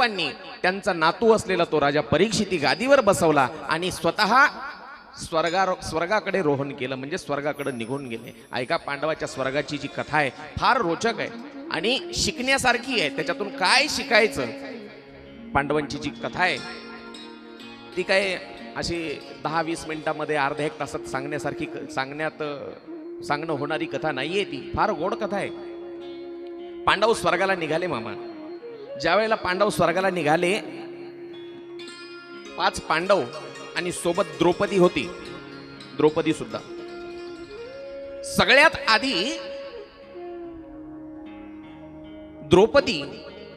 पांडवांनी त्यांचा नातू असलेला तो राजा परीक्षिती गादीवर बसवला आणि स्वतः स्वर्गा स्वर्गाकडे रोहन केलं म्हणजे स्वर्गाकडे निघून गेले. ऐका पांडवाच्या स्वर्गाची जी कथा आहे फार रोचक आहे आणि शिकण्यासारखी आहे. त्याच्यातून काय शिकायचं? पांडवांची जी कथा आहे ती काय अशी दहा वीस मिनिटामध्ये अर्ध्या एक तासात सांगण्यासारखी क- सांगण्यात सांगणं होणारी कथा नाहीये ती. फार गोड कथा आहे. पांडव स्वर्गाला निघाले मामा. ज्या वेळेला पांडव स्वर्गाला निघाले पाच पांडव आणि सोबत द्रौपदी होती. द्रौपदी सुद्धा. सगळ्यात आधी द्रौपदी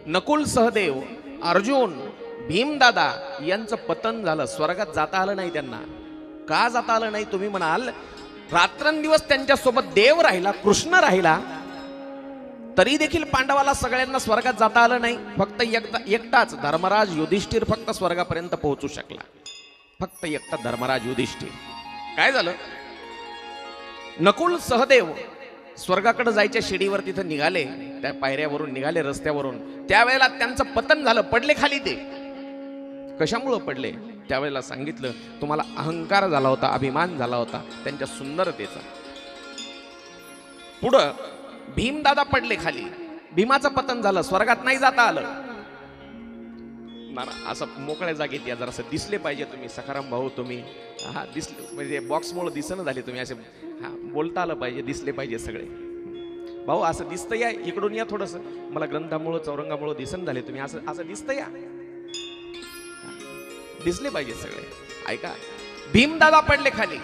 नकुल सहदेव अर्जुन भीमदादा यांचं पतन झालं. स्वर्गात जाता आलं नाही त्यांना. का जाता आलं नाही? तुम्ही म्हणाल रात्रंदिवस त्यांच्यासोबत देव राहिला कृष्ण राहिला तरी देखील पांडवाला सगळ्यांना स्वर्गात जाता आलं नाही. फक्त एकटा एकटाच धर्मराज युधिष्ठिर फक्त स्वर्गापर्यंत पोहोचू शकला. फक्त एकटा धर्मराज युधिष्ठिर. काय झालं? नकुल सहदेव स्वर्गाकडे जायच्या शिडीवर तिथं निघाले. त्या पायऱ्यावरून निघाले रस्त्यावरून. त्यावेळेला त्यांचं पतन झालं पडले खाली ते. कशामुळं पडले? त्यावेळेला सांगितलं तुम्हाला अहंकार झाला होता अभिमान झाला होता त्यांच्या सुंदरतेचा. पुढं भीमदादा पडले खाली. भीमाचं पतन झालं स्वर्गात नाही जाता आलं. ना असं मोकळ्या जागेत या जरासं दिसले पाहिजे तुम्ही. सखाराम भाऊ तुम्ही. हा दिसले म्हणजे बॉक्समुळे दिसणं झाले तुम्ही असे हा बोलता आलं पाहिजे दिसले पाहिजे सगळे. भाऊ असं दिसतं या इकडून या थोडंसं. मला ग्रंथामुळं चौरंगामुळं दिसन झाले तुम्ही असं असं दिसतं या. दिसले पाहिजे सगळे. ऐका भीमदादा पडले खाली.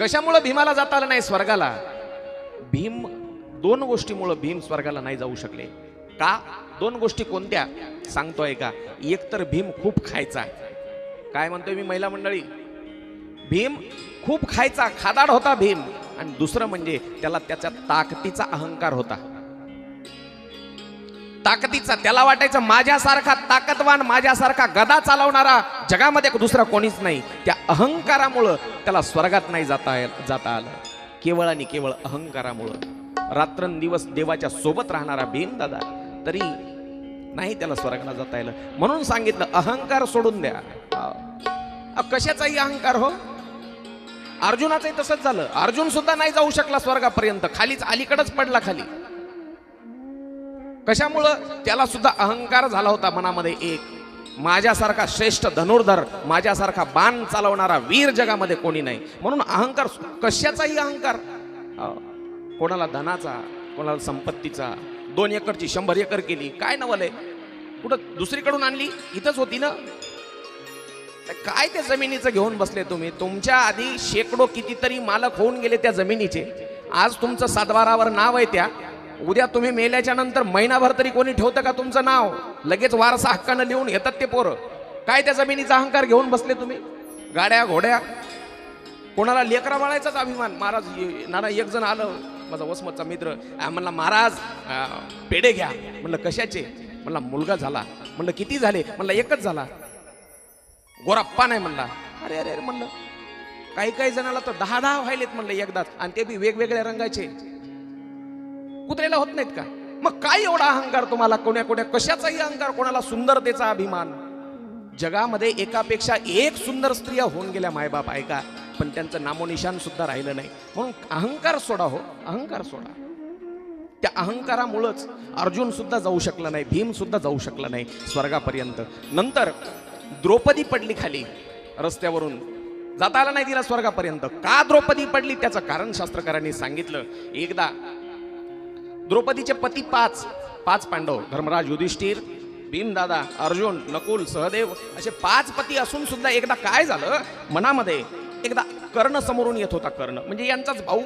कशामुळं भीमाला जाता आलं नाही स्वर्गाला? भीम दोन गोष्टीमुळं भीम स्वर्गाला नाही जाऊ शकले. का? दोन गोष्टी कोणत्या? सांगतोय का? एक तर भीम खूप खायचा काय म्हणतोय मी महिला मंडळी? भीम खूप खायचा खादाड होता भीम. आणि दुसरं म्हणजे त्याला त्याच्या ताकदीचा अहंकार होता. ताकदीचा त्याला वाटायचं माझ्यासारखा ताकदवान माझ्यासारखा गदा चालवणारा जगामध्ये दुसरा कोणीच नाही. त्या अहंकारामुळं त्याला स्वर्गात नाही जाता जाता आलं. केवळ आणि केवळ अहंकारामुळं. रात्रंदिवस देवाच्या सोबत राहणारा भीम दादा तरी नाही त्याला स्वर्गाला जाता येईल म्हणून सांगितलं अहंकार सोडून द्या. कशाचाही अहंकार हो? अर्जुनाचंही तसंच झालं. अर्जुन सुद्धा नाही जाऊ शकला स्वर्गापर्यंत. खालीच अलीकडच पडला खाली. कशामुळं? त्याला सुद्धा अहंकार झाला होता मनामध्ये एक. माझ्यासारखा श्रेष्ठ धनुर्धर माझ्यासारखा बाण चालवणारा वीर जगामध्ये कोणी नाही. म्हणून अहंकार कशाचाही अहंकार. कोणाला धनाचा कोणाला संपत्तीचा दोन एकरची शंभर एकर केली काय नवलय कुठं दुसरीकडून आणली? इथंच होती ना? काय त्या जमिनीचं घेऊन बसले तुम्ही? तुमच्या आधी शेकडो कितीतरी मालक होऊन गेले त्या जमिनीचे. आज तुमचं सातबारावर नाव आहे त्या. उद्या तुम्ही मेल्याच्या नंतर महिनाभर तरी कोणी ठेवतं का तुमचं नाव? लगेच वारसा हक्कानं लिहून येतात ते पोरं. काय त्या जमिनीचा अहंकार घेऊन बसले तुम्ही? गाड्या घोड्या? कोणाला लेकरा बाळायचाच अभिमान? महाराज ये- नाना एक जण आलं. माझा वसमतचा मित्र म्हणला महाराज पेढे घ्या. म्हणलं कशाचे? म्हणला मुलगा झाला. म्हणलं किती झाले? म्हणलं एकच झाला. गोराप्पा नाही म्हणला. अरे अरे अरे म्हणलं. काही काही जणाला तर दहा दहा व्हायलेत म्हणलं एकदाच. आणि ते बी वेगवेगळ्या रंगाचे. कुत्रेला होत नाहीत का? मग काय एवढा अहंकार तुम्हाला? कोण्या कोण्या कशाचाही अहंकार कोणाला सुंदरतेचा अभिमान. जगामध्ये एकापेक्षा एक सुंदर स्त्रिया होऊन गेल्या मायबाप ऐका. पण त्यांचं नामोनिशान सुद्धा राहिलं नाही. म्हणून अहंकार सोडा हो अहंकार सोडा. त्या अहंकारामुळंच अर्जुन सुद्धा जाऊ शकला नाही भीम सुद्धा जाऊ शकला नाही स्वर्गापर्यंत. नंतर द्रौपदी पडली खाली रस्त्यावरून. जाता आलं नाही तिला स्वर्गापर्यंत. का द्रौपदी पडली? त्याचं कारण शास्त्रकारांनी सांगितलं. एकदा द्रौपदीचे पती पाच पाच पांडव धर्मराज युधिष्ठिर भीमदादा अर्जुन नकुल सहदेव असे पाच पती असून सुद्धा एकदा काय झालं? मनामध्ये एकदा कर्ण समोरून येत होता कर्ण. म्हणजे यांचाच भाऊ.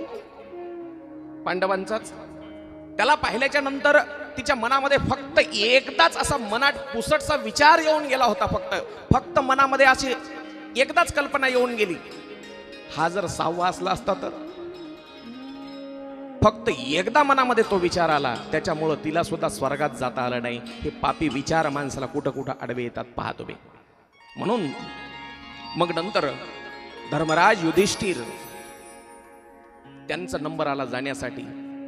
पांडवांचाच. त्याला पाहिल्याच्या नंतर तिच्या मनामध्ये फक्त एकदाच असा मनात पुसटचा विचार येऊन गेला होता फक्त. फक्त मनामध्ये अशी एकदाच कल्पना येऊन गेली. हा जर सहावा असला असता तर? फक्त एकदा मनामध्ये तो विचार आला. त्याच्यामुळं तिला सुद्धा स्वर्गात जाता आलं नाही. हे पापी विचार माणसाला कुठं कुठं आडवे येतात पाहतो तुम्ही. म्हणून मग नंतर धर्मराज युधिष्ठिर. त्यांचा नंबर आला जाण्यासाठी.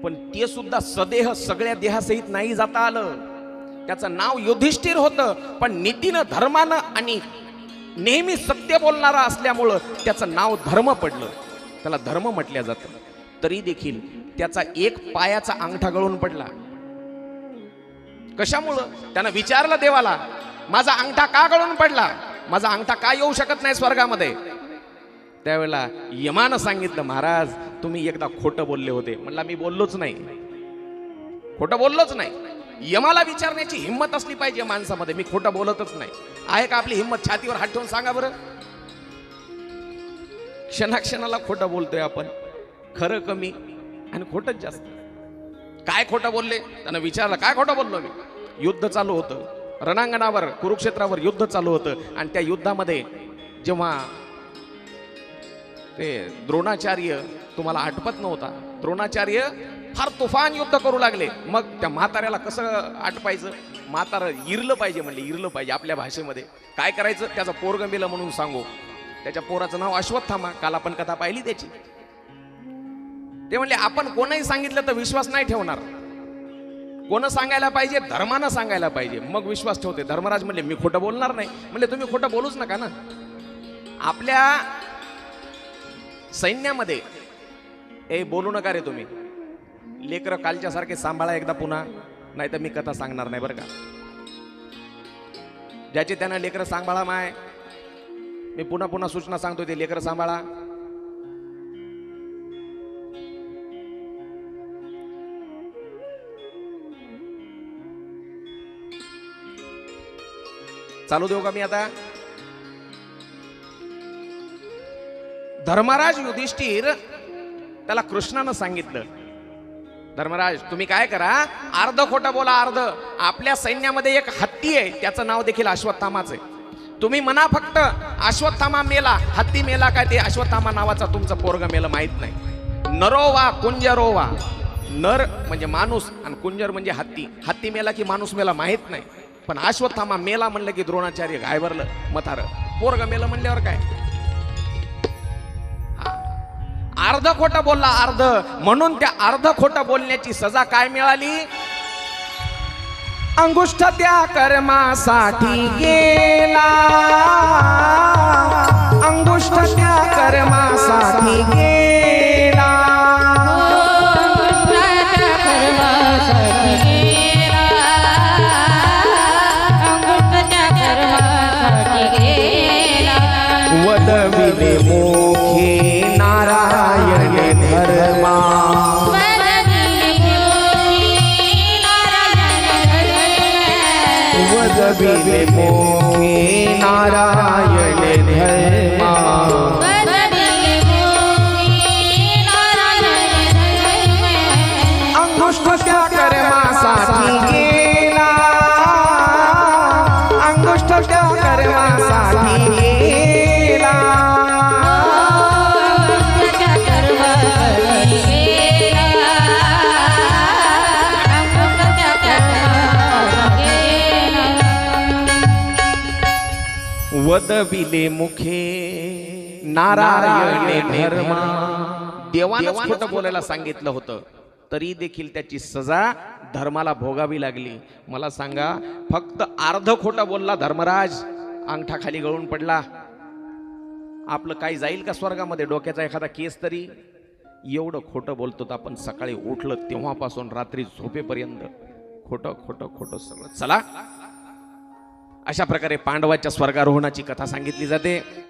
पण ते सुद्धा सदेह सगळ्या देहासहित नाही जाता आलं. त्याचं नाव युधिष्ठिर होतं पण नीतीनं धर्मानं आणि नेहमी सत्य बोलणारा असल्यामुळं त्याचं नाव धर्म पडलं. त्याला धर्म म्हटलं जातं. तरी देखील त्याचा एक पायाचा अंगठा गळून पडला. कशामुळं? त्यानं विचारलं देवाला माझा अंगठा का गळून पडला? माझा अंगठा का येऊ शकत नाही स्वर्गामध्ये? त्यावेळेला यमानं सांगितलं महाराज तुम्ही एकदा खोटं बोलले होते. म्हणला मी बोललोच नाही. खोटं बोललोच नाही? यमाला विचारण्याची हिंमत असली पाहिजे माणसामध्ये. मी खोटं बोलतच नाही. आहे का आपली हिंमत? छातीवर हात ठेवून सांगा बरं. क्षणाक्षणाला खोटं बोलतोय आपण. खरं कमी आणि खोटंच जास्त. काय खोटं बोलले? त्यानं विचारलं काय खोटं बोललो मी? युद्ध चालू होतं. रणांगणावर कुरुक्षेत्रावर युद्ध चालू होतं. आणि त्या युद्धामध्ये जेव्हा ते द्रोणाचार्य तुम्हाला आठवत नव्हता. द्रोणाचार्य फार तुफान युद्ध करू लागले. मग त्या म्हाताऱ्याला कसं आटपायचं? म्हातारं इरलं पाहिजे म्हणले इरलं पाहिजे आपल्या भाषेमध्ये. काय करायचं? त्याचं पोरग मेलं म्हणून सांगू. त्याच्या पोराचं नाव अश्वत्थामा काल आपण कथा पाहिली त्याची. ते म्हणले आपण कोणाही सांगितलं तर विश्वास नाही ठेवणार. कोण सांगायला पाहिजे? धर्मानं सांगायला पाहिजे. मग विश्वास ठेवते. धर्मराज म्हणले मी खोटं बोलणार नाही. म्हणले तुम्ही खोटं बोलूच नका ना. आपल्या सैन्यामध्ये. ए बोलू नका रे तुम्ही. लेकर कालच्या सारखे सांभाळा एकदा पुन्हा. नाही तर मी कथा सांगणार नाही बरं का. ज्याचे त्यांना लेकर सांभाळा माय. मी पुन्हा पुन्हा सूचना सांगतो ते लेकर सांभाळा. चालू देऊ का मी आता? धर्मराज युधिष्ठिर त्याला कृष्णानं सांगितलं धर्मराज तुम्ही काय करा? अर्ध खोटं बोला अर्ध. आपल्या सैन्यामध्ये एक हत्ती आहे त्याचं नाव देखील अश्वत्थामाच आहे. तुम्ही म्हणा फक्त अश्वत्थामा मेला हत्ती मेला काय ते अश्वत्थामा नावाचा तुमचं पोरग मेलं माहीत नाही. नरोवा कुंजरोवा. नर म्हणजे माणूस आणि कुंजर म्हणजे हत्ती. हत्ती मेला की माणूस मेला माहीत नाही. पण अश्वत्थामा मेला म्हणलं की द्रोणाचार्य घायभरलं मथार. पोरग मेलं म्हणल्यावर काय? अर्ध खोटं बोलला अर्ध. म्हणून त्या अर्ध खोटं बोलण्याची सजा काय मिळाली? अंगुष्ठ त्या कर्मासाठी गेला. अंगुष्ठ त्या कर्मासाठी गेला वदविले मोखे नारायण धर्मा वदविले मुखे. नारायण धर्मा. देवानच खोटं बोलायला सांगितलं होतं. तरी देखील त्याची सजा धर्माला भोगावी लागली. मला सांगा फक्त अर्ध खोटं बोलला धर्मराज. अंगठा खाली गळून पडला. आपलं काही जाईल का स्वर्गामध्ये? डोक्याचा एखादा केस तरी? एवढं खोटं बोलतो तर आपण सकाळी उठलं तेव्हापासून रात्री झोपेपर्यंत. खोटं खोटं खोटं सगळं. चला. अशा प्रकारे पांडवाच्या स्वर्गारोहणाची कथा सांगितली जाते.